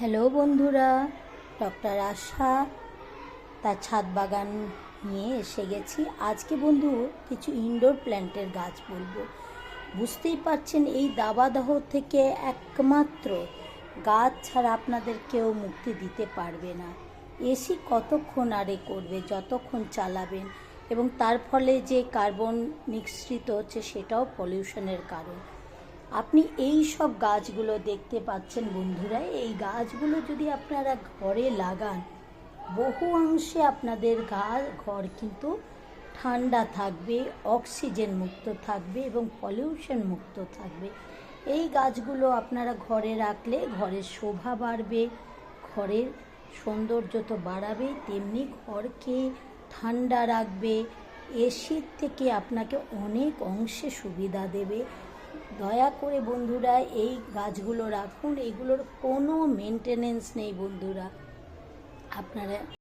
Hello বন্ধুরা, doctor আশা, তার ছাদ বাগান নিয়ে এসে গেছি। আজকে বন্ধু কিছু ইনডোর প্ল্যান্টের গাছ বলব। বুঝতেই পারছেন, এই দাবাদাহ থেকে একমাত্র গাছ ছাড়া আপনাদের কেউ মুক্তি দিতে পারবে না। এসি কতক্ষণ আরে করবে, যতক্ষণ চালাবেন, এবং তার ফলে যে কার্বন নিঃসৃত হচ্ছে সেটাও পলিউশনের কারণ। আপনি এই সব গাছগুলো দেখতে পাচ্ছেন বন্ধুরা। এই গাছগুলো যদি আপনারা ঘরে লাগান, বহু অংশে আপনাদের ঘর কিন্তু ঠান্ডা থাকবে, অক্সিজেন মুক্ত থাকবে এবং পলিউশন মুক্ত থাকবে। এই গাছগুলো আপনারা ঘরে রাখলে ঘরের শোভা বাড়বে, ঘরের সৌন্দর্য তো বাড়াবে, তেমনি ঘরকে ঠান্ডা রাখবে, এসির থেকে আপনাকে অনেক অংশে সুবিধা দেবে। দয়া করে বন্ধুরা এই গাছগুলো রাখুন। এগুলোর কোনো মেনটেনেন্স নেই বন্ধুরা। আপনারা